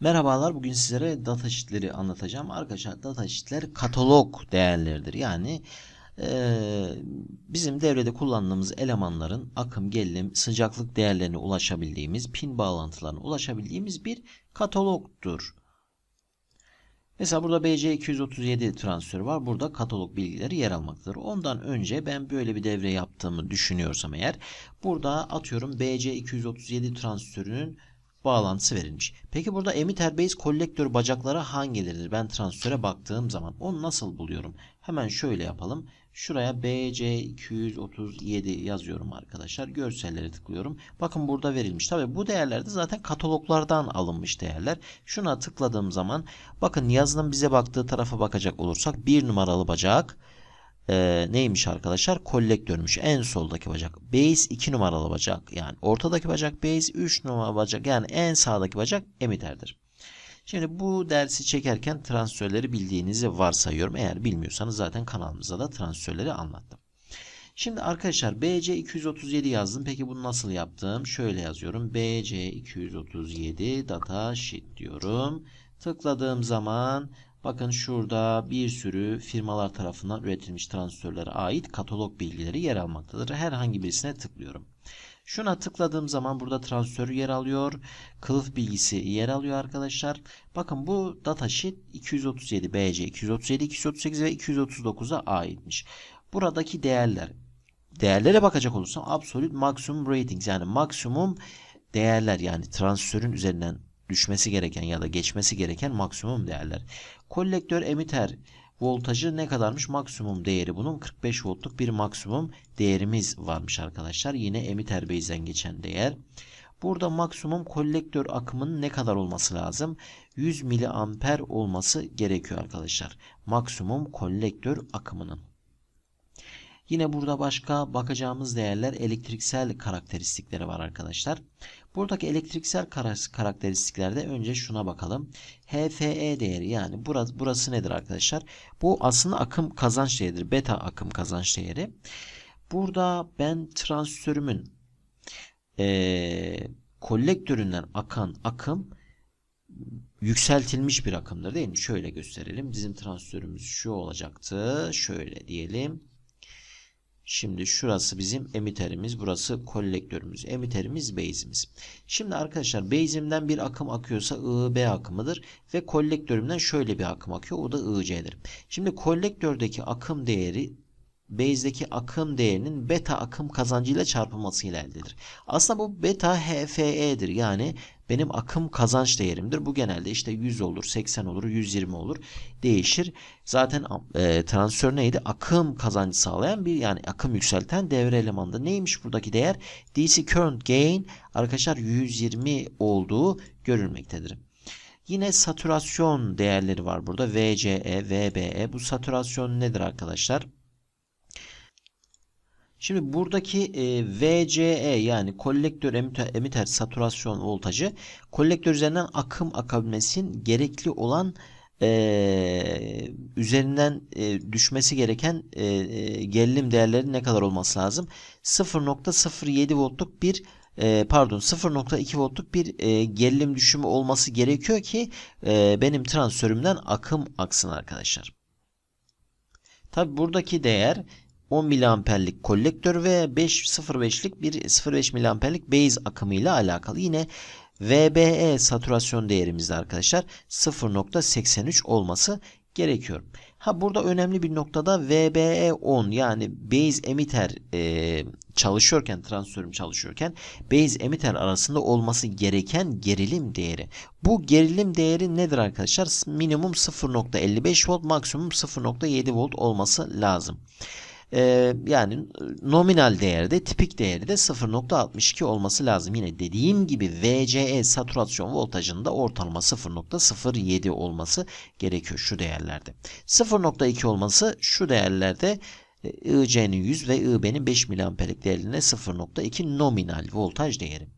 Merhabalar, bugün sizlere datasheet'leri anlatacağım. Arkadaşlar datasheet'ler katalog değerleridir. Yani eee, bizim devrede kullandığımız elemanların akım, gerilim, sıcaklık değerlerine ulaşabildiğimiz, pin bağlantılarına ulaşabildiğimiz bir katalogdur. Mesela burada BC237 transferi var. Burada katalog bilgileri yer almaktadır. Ondan önce ben böyle bir devre yaptığımı düşünüyorsam eğer burada atıyorum BC237 transferinin bağlantısı verilmiş. Peki burada emitter base kolektör bacakları hangileridir? Ben transfere baktığım zaman onu nasıl buluyorum? Hemen şöyle yapalım. Şuraya BC237 yazıyorum arkadaşlar. Görselleri tıklıyorum. Bakın burada verilmiş. Tabi bu değerler de zaten kataloglardan alınmış değerler. Şuna tıkladığım zaman bakın yazının bize baktığı tarafa bakacak olursak bir numaralı bacak e, neymiş arkadaşlar? Kolektörmüş. En soldaki bacak. Base 2 numaralı bacak. Yani ortadaki bacak base 3 numaralı bacak. Yani en sağdaki bacak emitterdir. Şimdi bu dersi çekerken transferleri bildiğinizi varsayıyorum. Eğer bilmiyorsanız zaten kanalımızda da transferleri anlattım. Şimdi arkadaşlar BC237 yazdım. Peki bunu nasıl yaptım? Şöyle yazıyorum. BC237 data sheet diyorum. Tıkladığım zaman bakın şurada bir sürü firmalar tarafından üretilmiş transferlere ait katalog bilgileri yer almaktadır. Herhangi birisine tıklıyorum. Şuna tıkladığım zaman burada transfer yer alıyor. Kılıf bilgisi yer alıyor arkadaşlar. Bakın bu datasheet 237 BC 237 238 ve 239'a aitmiş. Buradaki değerler değerlere bakacak olursam absolute maximum ratings yani maksimum değerler yani transferin üzerinden düşmesi gereken ya da geçmesi gereken maksimum değerler. Kolektör emitter voltajı ne kadarmış? Maksimum değeri bunun 45 voltluk bir maksimum değerimiz varmış arkadaşlar. Yine emitter base'den geçen değer. Burada maksimum kolektör akımının ne kadar olması lazım? 100 miliamper olması gerekiyor arkadaşlar. Maksimum kolektör akımının. Yine burada başka bakacağımız değerler elektriksel karakteristikleri var arkadaşlar. Buradaki elektriksel karakteristiklerde önce şuna bakalım. HFE değeri yani burası, burası nedir arkadaşlar? Bu aslında akım kazanç değeridir. Beta akım kazanç değeri. Burada ben transistörümün e, kolektöründen akan akım yükseltilmiş bir akımdır değil mi? Şöyle gösterelim. Bizim transistörümüz şu olacaktı. Şöyle diyelim. Şimdi şurası bizim emitterimiz, burası kolektörümüz. Emitterimiz base'imiz. Şimdi arkadaşlar base'imden bir akım akıyorsa IB akımıdır ve kolektörümden şöyle bir akım akıyor. O da IC'dir. Şimdi kolektördeki akım değeri base'deki akım değerinin beta akım kazancıyla çarpılmasıyla elde edilir. Aslında bu beta HFE'dir. Yani benim akım kazanç değerimdir. Bu genelde işte 100 olur, 80 olur, 120 olur. Değişir. Zaten e, transistör neydi? Akım kazancı sağlayan bir yani akım yükselten devre elemanında. Neymiş buradaki değer? DC current gain arkadaşlar 120 olduğu görülmektedir. Yine satürasyon değerleri var burada. VCE, VBE. Bu satürasyon nedir arkadaşlar? Şimdi buradaki e, VCE yani kolektör emitter, emitter saturasyon voltajı kolektör üzerinden akım akabilmesinin gerekli olan e, üzerinden e, düşmesi gereken e, e gerilim değerleri ne kadar olması lazım? 0.07 voltluk bir e, pardon 0.2 voltluk bir e, gerilim düşümü olması gerekiyor ki e, benim transförümden akım aksın arkadaşlar. Tabi buradaki değer 10 miliamperlik kolektör ve 5.05'lik bir 0.5 miliamperlik base akımı ile alakalı. Yine VBE saturasyon değerimizde arkadaşlar 0.83 olması gerekiyor. Ha burada önemli bir noktada VBE 10 yani base emitter e, çalışıyorken transform çalışıyorken base emitter arasında olması gereken gerilim değeri. Bu gerilim değeri nedir arkadaşlar? Minimum 0.55 volt maksimum 0.7 volt olması lazım. Ee, yani nominal değerde tipik değeri de 0.62 olması lazım. Yine dediğim gibi VCE saturasyon voltajında ortalama 0.07 olması gerekiyor şu değerlerde. 0.2 olması şu değerlerde IC'nin 100 ve IB'nin 5 miliamperlik değerine 0.2 nominal voltaj değeri.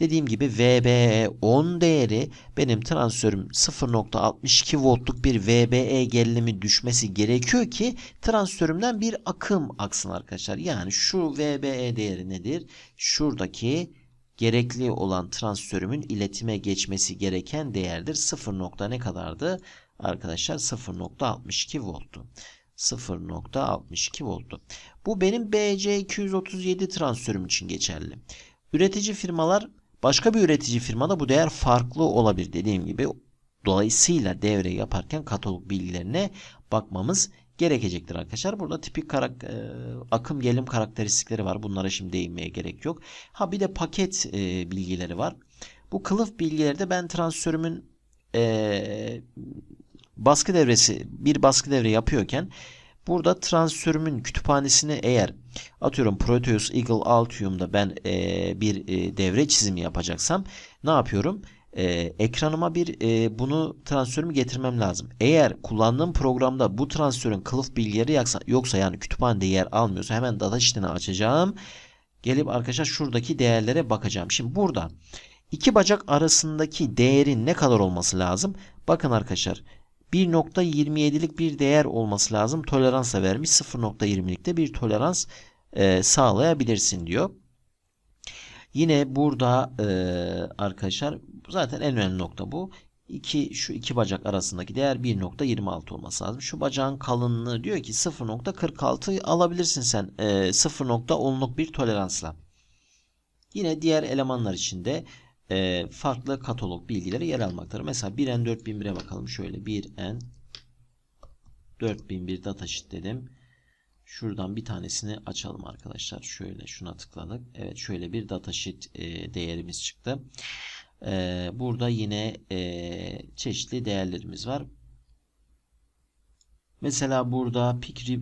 Dediğim gibi VBE 10 değeri benim transistörüm 0.62 voltluk bir VBE gerilimi düşmesi gerekiyor ki transistörümden bir akım aksın arkadaşlar. Yani şu VBE değeri nedir? Şuradaki gerekli olan transförümün iletime geçmesi gereken değerdir. 0 nokta ne kadardı? Arkadaşlar 0.62 volttu. 0.62 volttu. Bu benim BC237 transförüm için geçerli. Üretici firmalar başka bir üretici firmada bu değer farklı olabilir. Dediğim gibi dolayısıyla devre yaparken katalog bilgilerine bakmamız gerekecektir arkadaşlar. Burada tipik karak e, akım gelim karakteristikleri var. Bunlara şimdi değinmeye gerek yok. Ha bir de paket e, bilgileri var. Bu kılıf bilgileri de ben transförümün e, baskı devresi bir baskı devre yapıyorken burada transförümün kütüphanesini eğer atıyorum Proteus Eagle Altium'da ben e, bir e, devre çizimi yapacaksam ne yapıyorum? e, ekranıma bir e, bunu transförümü getirmem lazım. Eğer kullandığım programda bu transförün kılıf bilgileri yoksa, yoksa yani kütüphanede yer almıyorsa hemen data sheet'ini açacağım. Gelip arkadaşlar şuradaki değerlere bakacağım. Şimdi burada iki bacak arasındaki değerin ne kadar olması lazım? Bakın arkadaşlar 1.27'lik bir değer olması lazım. Toleransla vermiş 0.20'likte bir tolerans e, sağlayabilirsin diyor. Yine burada e, arkadaşlar zaten en önemli nokta bu. İki, şu iki bacak arasındaki değer 1.26 olması lazım. Şu bacağın kalınlığı diyor ki 0.46 alabilirsin sen e, 0.10'luk bir toleransla. Yine diğer elemanlar için de e, farklı katalog bilgileri yer almaktadır. Mesela 1N 4001'e bakalım. Şöyle 1N 4001 datasheet dedim. Şuradan bir tanesini açalım arkadaşlar. Şöyle şuna tıkladık. Evet şöyle bir datasheet e, değerimiz çıktı. E, burada yine e, çeşitli değerlerimiz var. Mesela burada peak e,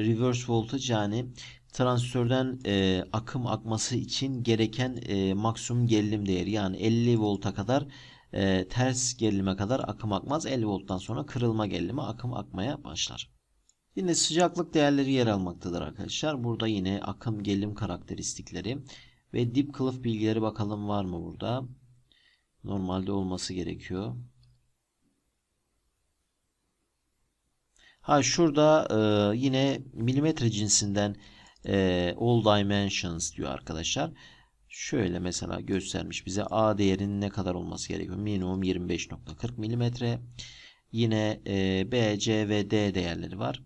reverse voltage yani transistörden e, akım akması için gereken e, maksimum gerilim değeri yani 50 volta kadar e, ters gerilime kadar akım akmaz. 50 volttan sonra kırılma gerilimi akım akmaya başlar. Yine sıcaklık değerleri yer almaktadır arkadaşlar. Burada yine akım gerilim karakteristikleri ve dip kılıf bilgileri bakalım var mı burada. Normalde olması gerekiyor. Ha şurada e, yine milimetre cinsinden e, all dimensions diyor arkadaşlar. Şöyle mesela göstermiş bize A değerinin ne kadar olması gerekiyor. Minimum 25.40 milimetre. Yine e, B, C ve D değerleri var.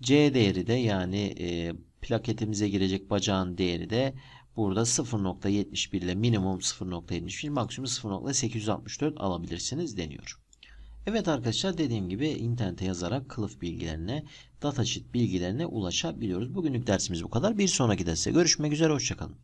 C değeri de yani e, plaketimize girecek bacağın değeri de burada 0.71 ile minimum 0.71 maksimum 0.864 alabilirsiniz deniyor. Evet arkadaşlar dediğim gibi internete yazarak kılıf bilgilerine, datasheet bilgilerine ulaşabiliyoruz. Bugünlük dersimiz bu kadar. Bir sonraki derste görüşmek üzere. Hoşçakalın.